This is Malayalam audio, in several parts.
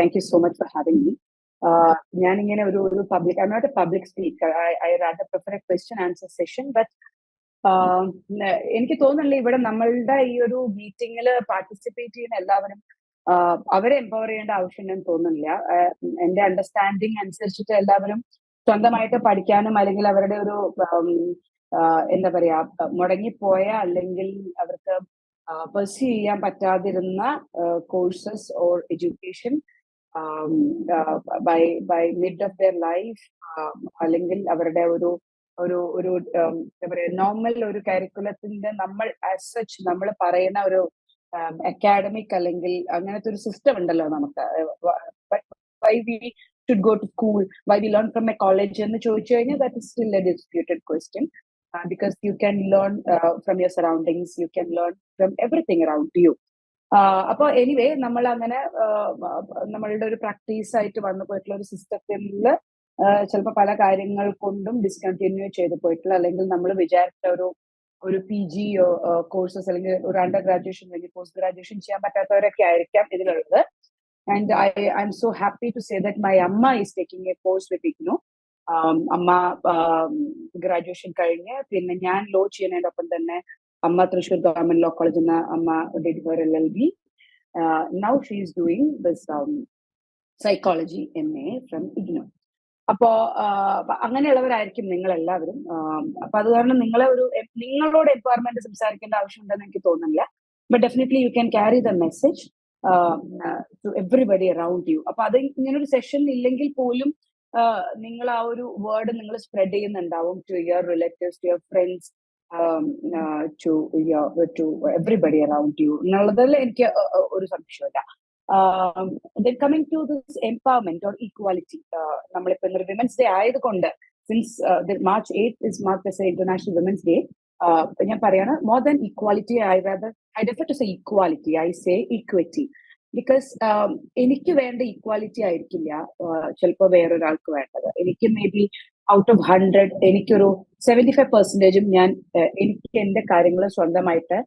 Thank you so much for having me ഞാൻ ഇങ്ങനെ ഒരു ഒരു public I not a public speaker I I rather prefer a question answer session but എനിക്ക് തോന്നുന്നില്ല ഇവിടെ നമ്മളുടെ ഈ ഒരു മീറ്റിംഗിൽ പാർട്ടിസിപ്പേറ്റ് ചെയ്യുന്ന എല്ലാവരും അവരെ എംപവർ ചെയ്യേണ്ട ആവശ്യം ഞാൻ തോന്നുന്നില്ല. എന്റെ അണ്ടർസ്റ്റാൻഡിങ് അനുസരിച്ചിട്ട് എല്ലാവരും സ്വന്തമായിട്ട് പഠിക്കാനും അല്ലെങ്കിൽ അവരുടെ ഒരു എന്താ പറയാ മുടങ്ങിപ്പോയ അല്ലെങ്കിൽ അവർക്ക് പെർസ്യൂ ചെയ്യാൻ പറ്റാതിരുന്ന courses or education by by mid of their life അല്ലെങ്കിൽ അവരുടെ ഒരു ഒരു ഒരു നോർമൽ ഒരു കരിക്കുലത്തിന്റെ നമ്മൾ ആസ് സച്ച് നമ്മൾ പറയുന്ന ഒരു അക്കാഡമിക് അല്ലെങ്കിൽ അങ്ങനത്തെ ഒരു സിസ്റ്റം ഉണ്ടല്ലോ നമുക്ക്. Why we should go to school why we learn from a college എന്ന് ചോദിച്ചു കഴിഞ്ഞാൽ that is still a disputed question because you can learn from your surroundings you can learn from everything around you അപ്പോൾ എനിവേ നമ്മൾ അങ്ങനെ നമ്മളുടെ ഒരു പ്രാക്ടീസ് ആയിട്ട് വന്നു പോയിട്ടുള്ള ഒരു സിസ്റ്റത്തിൽ ചിലപ്പോൾ പല കാര്യങ്ങൾ കൊണ്ടും ഡിസ്കണ്ടിന്യൂ ചെയ്തു പോയിട്ടുള്ള അല്ലെങ്കിൽ നമ്മൾ വിചാരിച്ച ഒരു ഒരു പി ജി കോഴ്സസ് അല്ലെങ്കിൽ ഒരു അണ്ടർ ഗ്രാജുവേഷൻ അല്ലെങ്കിൽ പോസ്റ്റ് ഗ്രാജുവേഷൻ ചെയ്യാൻ പറ്റാത്തവരൊക്കെ ആയിരിക്കാം ഇതിലുള്ളത്. And I I am so happy to say that my അമ്മ is taking a course with IGNOU അമ്മ ഗ്രാജുവേഷൻ കഴിഞ്ഞ് പിന്നെ ഞാൻ ലോ ചെയ്യുന്നതിനോടൊപ്പം തന്നെ അമ്മ തൃശ്ശൂർ ഗവൺമെന്റ് ലോ കോളേജിൽ നിന്ന് അമ്മ her L L B now she is doing this psychology M A from IGNOU അപ്പോ അങ്ങനെയുള്ളവരായിരിക്കും നിങ്ങൾ എല്ലാവരും അപ്പൊ അത് കാരണം നിങ്ങളെ ഒരു നിങ്ങളോട് എംപവർമെന്റ് സംസാരിക്കേണ്ട ആവശ്യമുണ്ടെന്ന് എനിക്ക് തോന്നുന്നില്ല. But definitely you can carry the message to everybody around you അപ്പൊ അത് ഇങ്ങനൊരു സെഷൻ ഇല്ലെങ്കിൽ പോലും നിങ്ങൾ ആ ഒരു വേർഡ് നിങ്ങൾ സ്പ്രെഡ് ചെയ്യുന്നുണ്ടാവും to your relatives to your friends to to everybody around you എന്നുള്ളതിൽ എനിക്ക് ഒരു സംശയമില്ല then coming to this empowerment or equality നമ്മളിപ്പോ ഇന്നൊരു വിമൻസ് ഡേ ആയതുകൊണ്ട് since March eight is marks international women's day ഞാൻ പറയാണ് more than equality I rather I defer to say equality I say equity because എനിക്ക് വേണ്ട ഈക്വാലിറ്റി ആയിരിക്കില്ല ചിലപ്പോൾ വേറൊരാൾക്ക് വേണ്ടത്. എനിക്ക് may be out of hundred എനിക്കൊരു സെവന്റി ഫൈവ് പെർസെന്റേജും ഞാൻ എനിക്ക് എന്റെ കാര്യങ്ങൾ സ്വന്തമായിട്ട്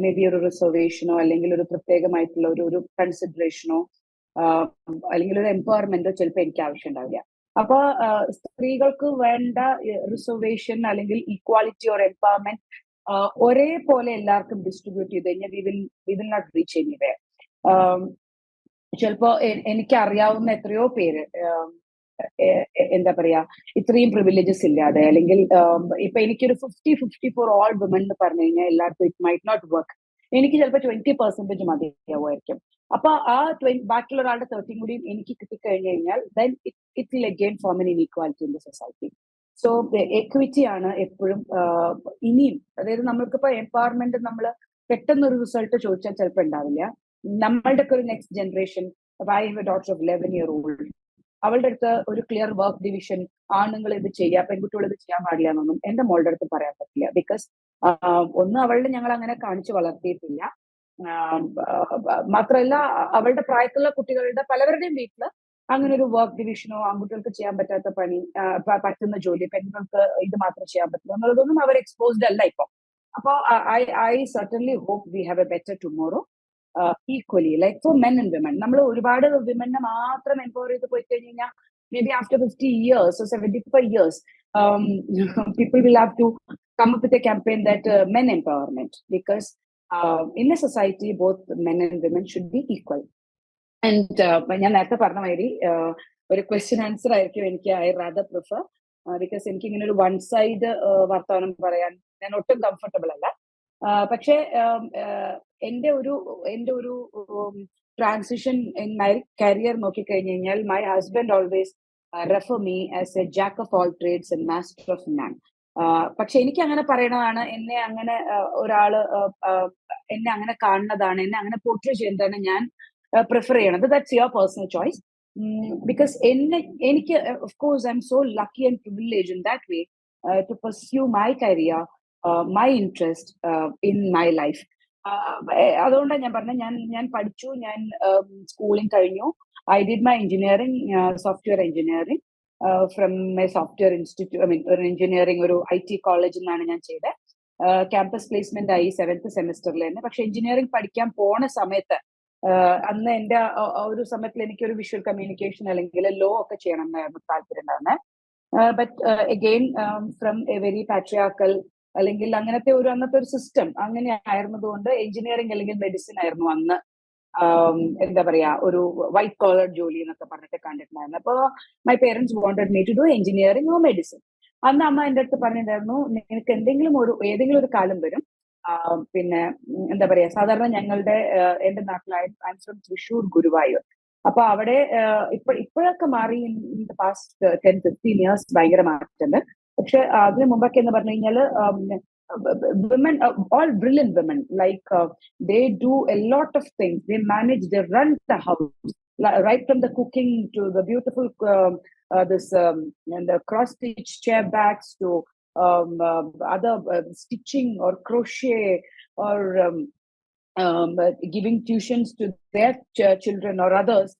മേ ബി ഒരു റിസർവേഷനോ അല്ലെങ്കിൽ ഒരു പ്രത്യേകമായിട്ടുള്ള ഒരു ഒരു കൺസിഡറേഷനോ അല്ലെങ്കിൽ ഒരു എംപവർമെന്റോ ചിലപ്പോൾ എനിക്ക് ആവശ്യം ഉണ്ടാവില്ല. അപ്പൊ സ്ത്രീകൾക്ക് വേണ്ട റിസർവേഷൻ അല്ലെങ്കിൽ ഈക്വാലിറ്റി ഓർ എംപവർമെന്റ് ഒരേപോലെ എല്ലാവർക്കും ഡിസ്ട്രിബ്യൂട്ട് ചെയ്ത് കഴിഞ്ഞാൽ we will we will not reach anyway ചിലപ്പോ എനിക്ക് അറിയാവുന്ന എത്രയോ പേര് എന്താ പറയാ ഇത്രയും പ്രിവിലേജസ് ഇല്ലാതെ അല്ലെങ്കിൽ ഇപ്പൊ എനിക്കൊരു fifty fifty for all women എന്ന് പറഞ്ഞു കഴിഞ്ഞാൽ എല്ലാവർക്കും ഇറ്റ് മൈറ്റ് നോട്ട് വർക്ക് എനിക്ക് ചിലപ്പോൾ ട്വന്റി പെർസെന്റേജ് മതിയാവുമായിരിക്കും. അപ്പൊ ആ ബാക്കിയുള്ള ഒരാളുടെ തേർട്ടിയും കൂടി എനിക്ക് കിട്ടിക്കഴിഞ്ഞു കഴിഞ്ഞാൽ then it will again form an inequality in the society so equity ആണ് എപ്പോഴും ഇനിയും അതായത് നമ്മൾക്കിപ്പോ എംപവർമെന്റ് നമ്മൾ പെട്ടെന്ന് ഒരു റിസൾട്ട് ചോദിച്ചാൽ ചിലപ്പോൾ ഉണ്ടാവില്ല. നമ്മളുടെ ഒക്കെ ഒരു next generation I have a daughter of eleven year old അവളുടെ അടുത്ത് ഒരു ക്ലിയർ വർക്ക് ഡിവിഷൻ ആണുങ്ങൾ ഇത് ചെയ്യുക പെൺകുട്ടികൾ ഇത് ചെയ്യാൻ പാടില്ല എന്നൊന്നും എന്റെ മോളുടെ അടുത്ത് പറയാൻ പറ്റില്ല. ബിക്കോസ് ഒന്ന് അവളുടെ ഞങ്ങൾ അങ്ങനെ കാണിച്ചു വളർത്തിയിട്ടില്ല. മാത്രമല്ല അവളുടെ പ്രായത്തിലുള്ള കുട്ടികളുടെ പലവരുടെയും വീട്ടിൽ അങ്ങനെ ഒരു വർക്ക് ഡിവിഷനോ ആൺകുട്ടികൾക്ക് ചെയ്യാൻ പറ്റാത്ത പണി പറ്റുന്ന ജോലി പെൺകുട്ടികൾക്ക് ഇത് മാത്രം ചെയ്യാൻ പറ്റില്ല എന്നുള്ളതൊന്നും അവർ എക്സ്പോസ്ഡ് അല്ല ഇപ്പൊ. അപ്പോ I I certainly hope we have a better tomorrow equally like for men and women നമ്മൾ ഒരുപാട് വിമനെ മാത്രം എംപവർ ചെയ്ത് പോയി കഴിഞ്ഞ് കഴിഞ്ഞാൽ maybe after fifty years seventy five years people will have to come up with a campaign that men empowerment because in a society both men and women should be equal and ഞാൻ നേരത്തെ പറഞ്ഞ മാതിരി ഒരു ക്വസ്റ്റ്യൻ ആൻസർ ആയിരിക്കും എനിക്ക് ഐ റാദർ പ്രിഫർ ബിക്കോസ് എനിക്ക് ഇങ്ങനെ ഒരു വൺ സൈഡ് വർത്തമാനം പറയാൻ ഞാൻ ഒട്ടും കംഫർട്ടബിൾ അല്ല. പക്ഷേ എന്റെ ഒരു എന്റെ ഒരു ട്രാൻസിഷൻ ഇൻ മൈ കരിയർ നോക്കിക്കഴിഞ്ഞു കഴിഞ്ഞാൽ my husband always refer me as a jack of all trades and master of none പക്ഷെ എനിക്ക് അങ്ങനെ പറയണതാണ് എന്നെ അങ്ങനെ ഒരാൾ എന്നെ അങ്ങനെ കാണുന്നതാണ് എന്നെ അങ്ങനെ പോർട്രേ ചെയ്യുന്നതാണ് ഞാൻ പ്രിഫർ ചെയ്യണത്. That's your personal choice because എന്നെ എനിക്ക് of course I'm so lucky and privilege in that way to pursue my career my interest in my life അതുകൊണ്ടാണ് ഞാൻ പറഞ്ഞത്. ഞാൻ ഞാൻ പഠിച്ചു. ഞാൻ സ്കൂളിംഗ് കഴിഞ്ഞു. I did my engineering software engineering from my software institute I mean ഒരു എഞ്ചിനീയറിംഗ് ഒരു ഐ ടി കോളേജിൽ നിന്നാണ് ഞാൻ ചെയ്തത് ക്യാമ്പസ് പ്ലേസ്മെന്റ് ആയി സെവൻത്ത് സെമിസ്റ്ററിൽ തന്നെ. പക്ഷെ എഞ്ചിനീയറിംഗ് പഠിക്കാൻ പോണ സമയത്ത് അന്ന് എന്റെ ഒരു സമയത്തിൽ എനിക്ക് ഒരു വിഷ്വൽ കമ്മ്യൂണിക്കേഷൻ അല്ലെങ്കിൽ ലോ ഒക്കെ ചെയ്യണം എന്നായിരുന്നു താല്പര്യം ഉണ്ടായിരുന്നത് but again from a very patriarchal അല്ലെങ്കിൽ അങ്ങനത്തെ ഒരു അന്നത്തെ ഒരു സിസ്റ്റം അങ്ങനെ ആയിരുന്നതുകൊണ്ട് എഞ്ചിനീയറിംഗ് അല്ലെങ്കിൽ മെഡിസിൻ ആയിരുന്നു അന്ന്. എന്താ പറയാ ഒരു വൈറ്റ് കോളർ ജോലി എന്നൊക്കെ പറഞ്ഞിട്ട് കണ്ടിട്ടുണ്ടായിരുന്നു. അപ്പൊ my parents wanted me to do engineering or medicine അന്ന് അമ്മ എന്റെ അടുത്ത് പറഞ്ഞിട്ടുണ്ടായിരുന്നു നിനക്ക് എന്തെങ്കിലും ഒരു ഏതെങ്കിലും ഒരു കാലം വരും. പിന്നെ എന്താ പറയാ സാധാരണ ഞങ്ങളുടെ എന്റെ നാട്ടിലായ തൃശൂർ ഗുരുവായൂർ. അപ്പൊ അവിടെ ഇപ്പൊ ഇപ്പോഴൊക്കെ മാറി in the past ten fifteen years ഭയങ്കര മാറ്റമുണ്ട്. പക്ഷെ അതിന് മുമ്പൊക്കെ എന്ന് പറഞ്ഞു കഴിഞ്ഞാൽ women uh, all brilliant women like uh, they do a lot of things they manage they run the house right from the cooking to the beautiful um, uh, this um, and the cross stitch chair backs to um, other stitching or crochet or um, um, giving tuitions to their ch- children or others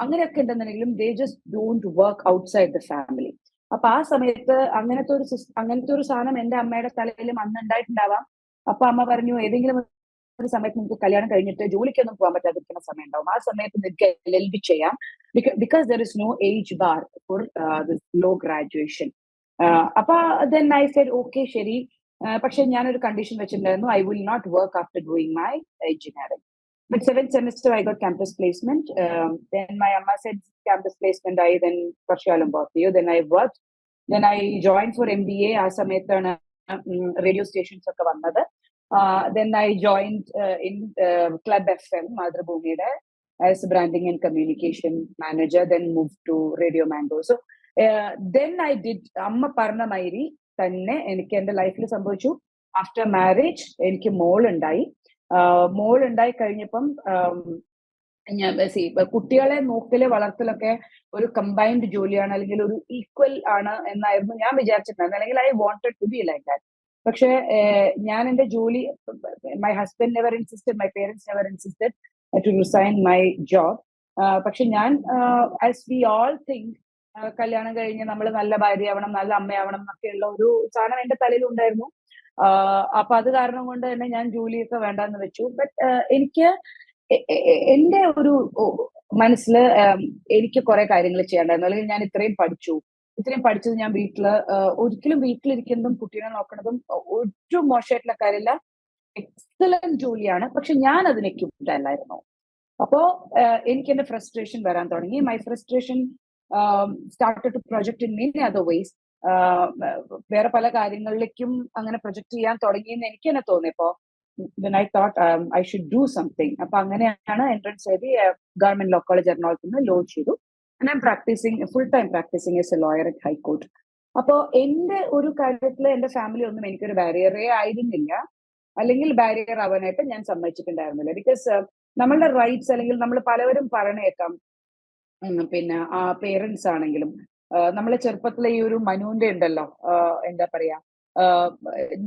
അങ്ങനെയൊക്കെ ഉണ്ടെന്നുണ്ടെങ്കിലും they just don't work outside the family അപ്പൊ ആ സമയത്ത് അങ്ങനത്തെ ഒരു അങ്ങനത്തെ ഒരു സാധനം എന്റെ അമ്മയുടെ തലയിലും അന്ന് ഉണ്ടായിട്ടുണ്ടാവാം അപ്പൊ അമ്മ പറഞ്ഞു ഏതെങ്കിലും ഒരു സമയത്ത് നിങ്ങൾക്ക് കല്യാണം കഴിഞ്ഞിട്ട് ജോലിക്കൊന്നും പോകാൻ പറ്റാതിരിക്കുന്ന സമയം ഉണ്ടാവും ആ സമയത്ത് നിങ്ങൾക്ക് എൽ എൽ ബി ചെയ്യാം. Because there is no age bar for law graduation അപ്പൊ ദെൻ ഐ സെഡ് ഓക്കെ ശരി. പക്ഷെ ഞാനൊരു കണ്ടീഷൻ വെച്ചിട്ടുണ്ടായിരുന്നു. I will not work after doing my engineering But seventh semester, I got campus placement. Um, then my amma said campus placement. I then Karshalam you. Then I worked. Then I joined for MBA. ആ സമയത്താണ് റേഡിയോ സ്റ്റേഷൻസ് ഒക്കെ വന്നത് then I joined in club F M മാതൃഭൂമിയുടെ as branding and communication manager then move to radio mango so then I did അമ്മ പറഞ്ഞ മാതിരി തന്നെ എനിക്ക് എന്റെ ലൈഫിൽ സംഭവിച്ചു ആഫ്റ്റർ മാരേജ് എനിക്ക് മോൾ ഉണ്ടായി മോൾ ഉണ്ടായി കഴിഞ്ഞപ്പം ഞാൻ കുട്ടികളെ നോക്കൽ വളർത്തലൊക്കെ ഒരു കമ്പൈൻഡ് ജോലിയാണ് അല്ലെങ്കിൽ ഒരു ഈക്വൽ ആണ് എന്നായിരുന്നു ഞാൻ വിചാരിച്ചിട്ടുണ്ടായിരുന്നത്. അല്ലെങ്കിൽ I wanted to be like that പക്ഷെ ഞാൻ എന്റെ ജോലി my husband never insisted my parents never insisted to resign my job പക്ഷെ ഞാൻ ആസ് വി ഓൾ തിങ്ക് കല്യാണം കഴിഞ്ഞ് നമ്മൾ നല്ല ഭാര്യയാവണം നല്ല അമ്മയാവണം എന്നൊക്കെയുള്ള ഒരു സാധനം എന്റെ തലയിൽ ഉണ്ടായിരുന്നു. അപ്പൊ അത് കാരണം കൊണ്ട് തന്നെ ഞാൻ ജോലിയൊക്കെ വേണ്ടെന്ന് വെച്ചു. ബട്ട് എനിക്ക് എന്റെ ഒരു മനസ്സിൽ എനിക്ക് കുറെ കാര്യങ്ങൾ ചെയ്യണ്ടായിരുന്നു. അല്ലെങ്കിൽ ഞാൻ ഇത്രയും പഠിച്ചു. ഇത്രയും പഠിച്ചത് ഞാൻ വീട്ടിൽ ഒരിക്കലും വീട്ടിലിരിക്കുന്നതും കുട്ടീനെ നോക്കുന്നതും ഒരു മോശമായിട്ടുള്ള കാര്യമില്ല എക്സലന്റ് ജോലിയാണ്. പക്ഷെ ഞാൻ അതിന് എക്യുപ്ഡ് അല്ലായിരുന്നു അപ്പോ എനിക്ക് എന്റെ ഫ്രസ്ട്രേഷൻ വരാൻ തുടങ്ങി. My frustration started to project in many other ways വേറെ പല കാര്യങ്ങളിലേക്കും അങ്ങനെ പ്രൊജക്ട് ചെയ്യാൻ തുടങ്ങിയെന്ന് എനിക്ക് തന്നെ. തോന്നിയപ്പോ ഇപ്പോ I thought I should do something. അപ്പൊ അങ്ങനെയാണ് എൻട്രൻസ് എഴുതി ഗവൺമെന്റ് ലോ കോളേജ് എറണാകുളത്ത് നിന്ന് ലോ ചെയ്തു. ഞാൻ practising full time practising as a lawyer at high court അപ്പോ എന്റെ ഒരു കാര്യത്തിൽ എന്റെ ഫാമിലി ഒന്നും എനിക്കൊരു ബാരിയറേ ആയിരുന്നില്ല. അല്ലെങ്കിൽ ബാരിയർ ആവാനായിട്ട് ഞാൻ സമ്മതിച്ചിട്ടുണ്ടായിരുന്നില്ല. ബിക്കോസ് നമ്മളുടെ റൈറ്റ്സ് അല്ലെങ്കിൽ നമ്മൾ പലവരും പറഞ്ഞേക്കാം പിന്നെ ആ പേരൻസ് ആണെങ്കിലും. നമ്മളെ ചെറുപ്പത്തിലെ ഈ ഒരു മനുവിന്റെ ഉണ്ടല്ലോ എന്താ പറയാ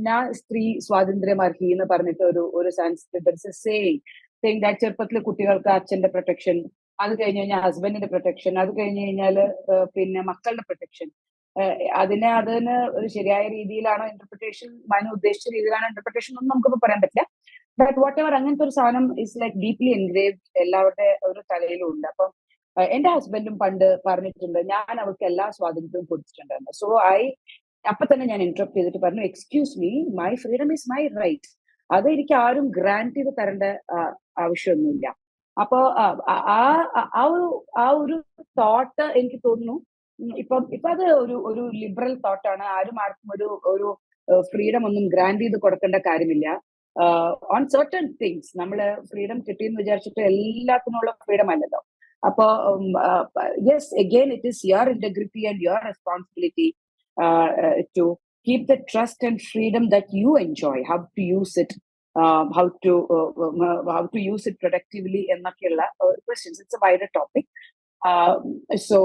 ഞാൻ സ്ത്രീ സ്വാതന്ത്ര്യം അർഹി എന്ന് പറഞ്ഞിട്ട് ഒരു ഒരു സംസ്കൃത സേയിങ് ദാറ്റ് ചെറുപ്പത്തിലെ കുട്ടികൾക്ക് അച്ഛന്റെ പ്രൊട്ടക്ഷൻ അത് കഴിഞ്ഞ് കഴിഞ്ഞാൽ ഹസ്ബൻഡിന്റെ പ്രൊട്ടക്ഷൻ അത് കഴിഞ്ഞ് കഴിഞ്ഞാൽ പിന്നെ മക്കളുടെ പ്രൊട്ടക്ഷൻ അതിനെ അതിന് ഒരു ശരിയായ രീതിയിലാണോ ഇന്റർപ്രിട്ടേഷൻ മനു ഉദ്ദേശിച്ച രീതിയിലാണോ ഇന്റർപ്രിട്ടേഷൻ ഒന്നും നമുക്കിപ്പോ പറയാൻ പറ്റില്ല. ബട്ട് വാട്ട് എവർ അങ്ങനത്തെ ഒരു സാധനം ഇസ് ലൈക്ക് ഡീപ്ലി എൻഗ്രേവ് എല്ലാവരുടെ ഒരു തലയിലും ഉണ്ട്. അപ്പം എന്റെ ഹസ്ബൻഡും പണ്ട് പറഞ്ഞിട്ടുണ്ട് ഞാൻ അവൾക്ക് എല്ലാ സ്വാതന്ത്ര്യവും കൊടുത്തിട്ടുണ്ടായിരുന്നു. സോ ഐ അപ്പൊ തന്നെ ഞാൻ ഇന്ററപ്റ്റ് ചെയ്തിട്ട് പറഞ്ഞു excuse me my freedom is my right അത് എനിക്ക് ആരും ഗ്രാൻഡ് ചെയ്ത് തരേണ്ട ആവശ്യമൊന്നുമില്ല. അപ്പോ ആ ആ ഒരു ആ ഒരു തോട്ട് എനിക്ക് തോന്നുന്നു ഇപ്പം ഇപ്പൊ അത് ഒരു ഒരു ലിബറൽ തോട്ടാണ് ആരും ആർക്കും ഒരു ഒരു ഫ്രീഡം ഒന്നും ഗ്രാൻഡ് ചെയ്ത് കൊടുക്കേണ്ട കാര്യമില്ല. ഓൺ സർട്ടൺ തിങ്സ് നമ്മൾ ഫ്രീഡം കിട്ടിയെന്ന് വിചാരിച്ചിട്ട് എല്ലാത്തിനുള്ള ഫ്രീഡം അല്ലല്ലോ. അപ്പോ yes again it is your integrity and your responsibility to keep the trust and freedom that you enjoy how to use it how to how to use it productively എന്നൊക്കെയുള്ള questions it's a wide topic so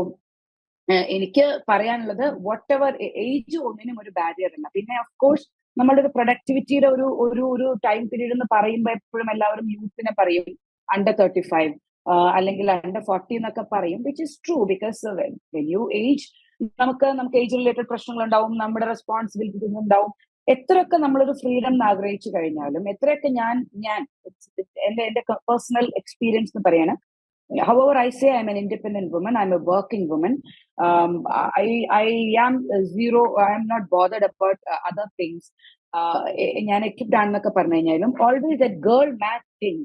എനിക്ക് പറയാനുള്ളത് വട്ട് എവർ ഏജ് ഒന്നിനും ഒരു ബാരിയർ അല്ല പിന്നെ ഓഫ് കോഴ്സ് നമ്മുടെ ഒരു പ്രൊഡക്ടിവിറ്റിയുടെ ഒരു ഒരു ഒരു ടൈം പീരീഡ് എന്ന് പറയുമ്പോൾ എപ്പോഴും എല്ലാവരും യൂത്തിനെ പറയും അണ്ടർ തേർട്ടി ഫൈവ് അല്ലെങ്കിൽ അണ്ടർ ഫോർട്ടി എന്നൊക്കെ പറയും which is true because when you age നമുക്ക് നമുക്ക് ഏജ് റിലേറ്റഡ് പ്രശ്നങ്ങൾ ഉണ്ടാവും നമ്മുടെ റെസ്പോൺസിബിലിറ്റീസ് ഉണ്ടാവും. എത്രയൊക്കെ നമ്മളൊരു ഫ്രീഡം ആഗ്രഹിച്ചു കഴിഞ്ഞാലും എത്രയൊക്കെ ഞാൻ ഞാൻ എന്റെ എന്റെ പേഴ്സണൽ എക്സ്പീരിയൻസ് എന്ന് പറയാണ്. However i say i'm an independent woman i'm a working woman. Um, i am zero i am not bothered about uh, other things. ഞാൻ എക്യുപ്ഡ് ആണെന്നൊക്കെ പറഞ്ഞു കഴിഞ്ഞാലും always that girl math thing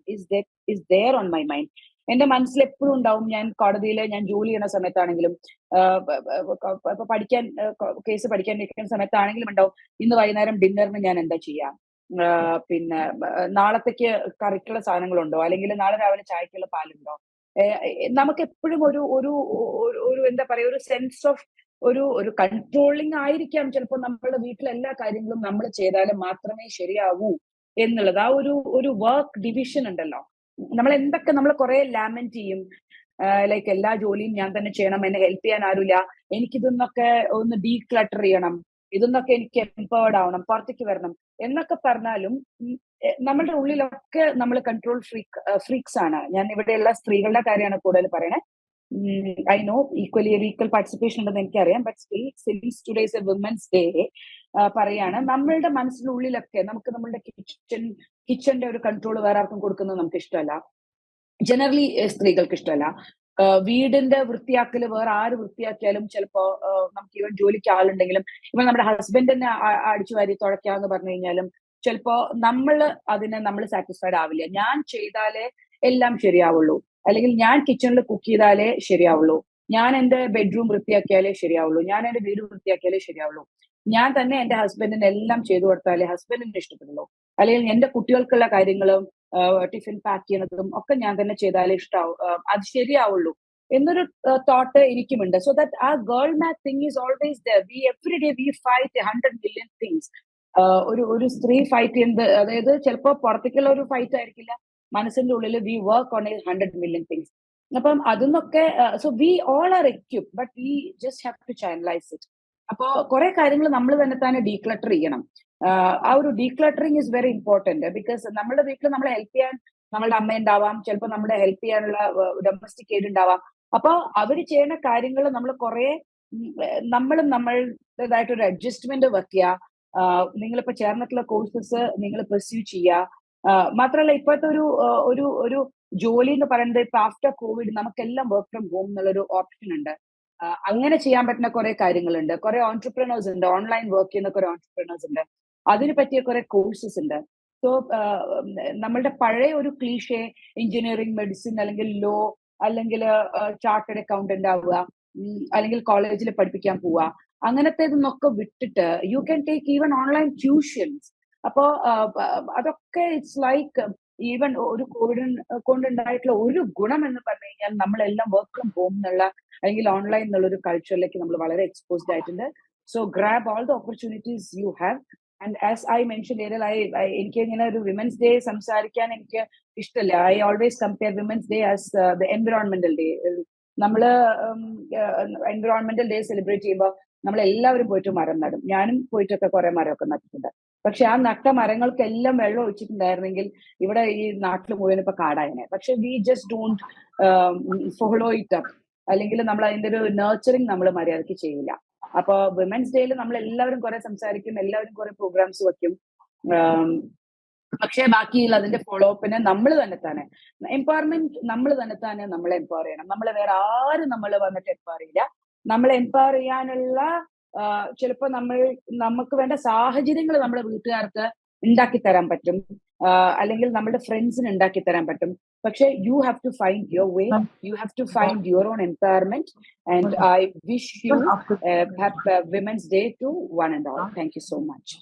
is there on my mind എന്റെ മനസ്സിൽ എപ്പോഴും ഉണ്ടാവും ഞാൻ കോടതിയിൽ ഞാൻ ജോലി ചെയ്യുന്ന സമയത്താണെങ്കിലും പഠിക്കാൻ കേസ് പഠിക്കാൻ നിൽക്കുന്ന സമയത്താണെങ്കിലും ഉണ്ടാവും ഇന്ന് വൈകുന്നേരം ഡിന്നറിന് ഞാൻ എന്താ ചെയ്യാം? പിന്നെ നാളത്തേക്ക് കറിക്കുള്ള സാധനങ്ങളുണ്ടോ? അല്ലെങ്കിൽ നാളെ രാവിലെ ചായക്കുള്ള പാലുണ്ടോ? നമുക്ക് എപ്പോഴും ഒരു ഒരു ഒരു എന്താ പറയാ ഒരു സെൻസ് ഓഫ് ഒരു ഒരു കൺട്രോളിങ് ആയിരിക്കാം ചിലപ്പോൾ നമ്മളുടെ വീട്ടിലെ എല്ലാ കാര്യങ്ങളും നമ്മൾ ചെയ്താലും മാത്രമേ ശരിയാവൂ എന്നുള്ളത്. ആ ഒരു ഒരു വർക്ക് ഡിവിഷൻ ഉണ്ടല്ലോ. നമ്മൾ എന്തൊക്കെ നമ്മൾ കുറെ ലാമെന്റ് ചെയ്യും. ലൈക്ക് എല്ലാ ജോലിയും ഞാൻ തന്നെ ചെയ്യണം എന്നെ ഹെൽപ്പ് ചെയ്യാൻ ആരുമില്ല. എനിക്കിതൊന്നൊക്കെ ഒന്ന് ഡീക്ലട്ടർ ചെയ്യണം. ഇതൊന്നൊക്കെ എനിക്ക് എംപവേർഡ് ആവണം പുറത്തേക്ക് വരണം എന്നൊക്കെ പറഞ്ഞാലും നമ്മളുടെ ഉള്ളിലൊക്കെ നമ്മൾ കൺട്രോൾ ഫ്രീക്ക് ഫ്രീക്സ് ആണ്. ഞാൻ ഇവിടെയുള്ള സ്ത്രീകളുടെ കാര്യമാണ് കൂടുതൽ പറയണേ. I know equally equal participation ഉണ്ടെന്ന് എനിക്കറിയാം. But still since today's a women's day പറയാണ്. നമ്മളുടെ മനസ്സിനുള്ളിലൊക്കെ നമുക്ക് നമ്മളുടെ കിച്ചൺ കിച്ചന്റെ ഒരു കൺട്രോൾ വേറെ ആർക്കും കൊടുക്കുന്നത് നമുക്ക് ഇഷ്ടമല്ല. ജനറലി സ്ത്രീകൾക്ക് ഇഷ്ടമല്ല. വീടിന്റെ വൃത്തിയാക്കൽ വേറെ ആര് വൃത്തിയാക്കിയാലും ചിലപ്പോ നമുക്ക് ഇവൻ ജോലിക്ക് ആളുണ്ടെങ്കിലും ഇവൻ നമ്മുടെ ഹസ്ബൻഡിനെ അടിച്ചു വാരി തുഴയ്ക്കാന്ന് പറഞ്ഞു കഴിഞ്ഞാലും ചിലപ്പോ നമ്മൾ അതിനെ നമ്മൾ സാറ്റിസ്ഫൈഡ് ആവില്ല. ഞാൻ ചെയ്താലേ എല്ലാം ശരിയാവുള്ളൂ. അല്ലെങ്കിൽ ഞാൻ കിച്ചണിൽ കുക്ക് ചെയ്താലേ ശരിയാവുള്ളൂ. ഞാൻ എന്റെ ബെഡ്റൂം വൃത്തിയാക്കിയാലേ ശരിയാവുള്ളൂ. ഞാൻ എന്റെ വീട് വൃത്തിയാക്കിയാലേ ശരിയാവുള്ളൂ. ഞാൻ തന്നെ എന്റെ ഹസ്ബൻഡിന് എല്ലാം ചെയ്തു കൊടുത്താലേ ഹസ്ബൻഡിന് ഇഷ്ടപ്പെടുള്ളൂ. അല്ലെങ്കിൽ എന്റെ കുട്ടികൾക്കുള്ള കാര്യങ്ങളും ടിഫിൻ പാക്ക് ചെയ്യുന്നതും ഒക്കെ ഞാൻ തന്നെ ചെയ്താലേ ഇഷ്ടാവും അത് ശരിയാവുള്ളൂ എന്നൊരു തോട്ട് എനിക്കുമുണ്ട്. സോ ദാറ്റ് ആ girl math thing is always we every day we fight hundred million things ഒരു ഒരു സ്ത്രീ ഫൈറ്റ് ചെയ്യുന്നത് അതായത് ചിലപ്പോൾ പുറത്തേക്കുള്ള ഒരു ഫൈറ്റ് ആയിരിക്കില്ല. മനസ്സിന്റെ ഉള്ളിൽ we work on hundred million things അപ്പം അതിന്നൊക്കെ so we all are equip but we just have to channelise it അപ്പോ കുറെ കാര്യങ്ങൾ നമ്മൾ തന്നെ തന്നെ ഡീക്ലട്ടർ ചെയ്യണം. ആ ഒരു decluttering is very important because നമ്മുടെ വീട്ടിൽ നമ്മളെ ഹെൽപ്പ് ചെയ്യാൻ നമ്മളുടെ അമ്മ ഉണ്ടാവാം ചിലപ്പോൾ നമ്മുടെ ഹെൽപ്പ് ചെയ്യാനുള്ള ഡൊമസ്റ്റിക് എയ്ഡ് ഉണ്ടാവാം. അപ്പൊ അവർ ചെയ്യുന്ന കാര്യങ്ങൾ നമ്മൾ കുറെ നമ്മളും നമ്മളുടേതായിട്ടൊരു അഡ്ജസ്റ്റ്മെന്റ് വെക്കുക നിങ്ങളിപ്പോ ചേർന്നിട്ടുള്ള കോഴ്സസ് നിങ്ങൾ പെർസ്യൂ ചെയ്യുക മാത്രമല്ല ഇപ്പോഴത്തെ ഒരു ഒരു ഒരു ജോലി എന്ന് പറയുന്നത് ഇപ്പൊ ആഫ്റ്റർ കോവിഡ് നമുക്കെല്ലാം വർക്ക് ഫ്രം ഹോം എന്നുള്ളൊരു ഓപ്ഷൻ ഉണ്ട്. അങ്ങനെ ചെയ്യാൻ പറ്റുന്ന കുറെ കാര്യങ്ങളുണ്ട്. കുറെ ഓൺടർപ്രണേഴ്സ് ഉണ്ട്. ഓൺലൈൻ വർക്ക് ചെയ്യുന്ന കുറെ ഓൺടർപ്രണേഴ്സ് ഉണ്ട്. അതിന് പറ്റിയ കുറെ കോഴ്സസ് ഉണ്ട്. സോ നമ്മളുടെ പഴയ ഒരു ക്ലീഷേ എഞ്ചിനീയറിംഗ് മെഡിസിൻ അല്ലെങ്കിൽ ലോ അല്ലെങ്കിൽ ചാർട്ടേഡ് അക്കൗണ്ടന്റ് ആവുക അല്ലെങ്കിൽ കോളേജിൽ പഠിപ്പിക്കാൻ പോവുക അങ്ങനത്തെ ഇതൊക്കെ വിട്ടിട്ട് you can take even online tuitions അപ്പോ അതൊക്കെ ഇറ്റ്സ് ലൈക്ക് ഈവൻ ഒരു കോവിഡ് കൊണ്ടുണ്ടായിട്ടുള്ള ഒരു ഗുണം എന്ന് പറഞ്ഞു കഴിഞ്ഞാൽ നമ്മളെല്ലാം വർക്ക് ഫ്രം ഹോം എന്നുള്ള അല്ലെങ്കിൽ ഓൺലൈൻ എന്നുള്ള ഒരു കൾച്ചറിലേക്ക് നമ്മൾ വളരെ എക്സ്പോസ്ഡ് ആയിട്ടുണ്ട്. So grab all the opportunities you have and as I mention I എനിക്ക് ഇങ്ങനെ ഒരു വിമൻസ് ഡേ സംസാരിക്കാൻ എനിക്ക് ഇഷ്ടമല്ല I always compare women's day as the environmental day നമ്മൾ എൻവിറോൺമെന്റൽ ഡേ സെലിബ്രേറ്റ് ചെയ്യുമ്പോൾ നമ്മൾ എല്ലാവരും പോയിട്ട് മരം നടും. ഞാനും പോയിട്ടൊക്കെ കുറെ മരമൊക്കെ നട്ടിട്ടുണ്ട്. പക്ഷെ ആ നട്ട മരങ്ങൾക്കെല്ലാം വെള്ളം ഒഴിച്ചിട്ടുണ്ടായിരുന്നെങ്കിൽ ഇവിടെ ഈ നാട്ടിൽ മുഴുവൻ ഇപ്പൊ കാടായനെ. പക്ഷെ we just don't follow it up. അല്ലെങ്കിൽ നമ്മൾ അതിന്റെ ഒരു നേർച്ചറിങ് നമ്മൾ മര്യാദയ്ക്ക് ചെയ്യില്ല. അപ്പൊ വിമൻസ് ഡേയിൽ നമ്മൾ എല്ലാവരും കുറെ സംസാരിക്കും എല്ലാവരും കുറെ പ്രോഗ്രാംസ് വെക്കും. പക്ഷേ ബാക്കിയുള്ള അതിന്റെ ഫോളോ അപ്പിന് നമ്മൾ തന്നെ തന്നെ. എംപവർമെന്റ് നമ്മൾ തന്നെ തന്നെ നമ്മളെ എംപവർ ചെയ്യണം. നമ്മളെ വേറെ ആരും നമ്മൾ വന്നിട്ട് എംപവർ ചെയ്യില്ല. നമ്മളെ എംപവർ ചെയ്യാനുള്ള ചിലപ്പോൾ നമ്മൾ നമുക്ക് വേണ്ട സാഹചര്യങ്ങൾ നമ്മുടെ വീട്ടുകാർക്ക് ഉണ്ടാക്കി തരാൻ പറ്റും. അല്ലെങ്കിൽ നമ്മുടെ ഫ്രണ്ട്സിന് ഉണ്ടാക്കി തരാൻ പറ്റും. പക്ഷേ you have to find your way you have to find your own empowerment and I wish you happy women's day to one and all thank you so much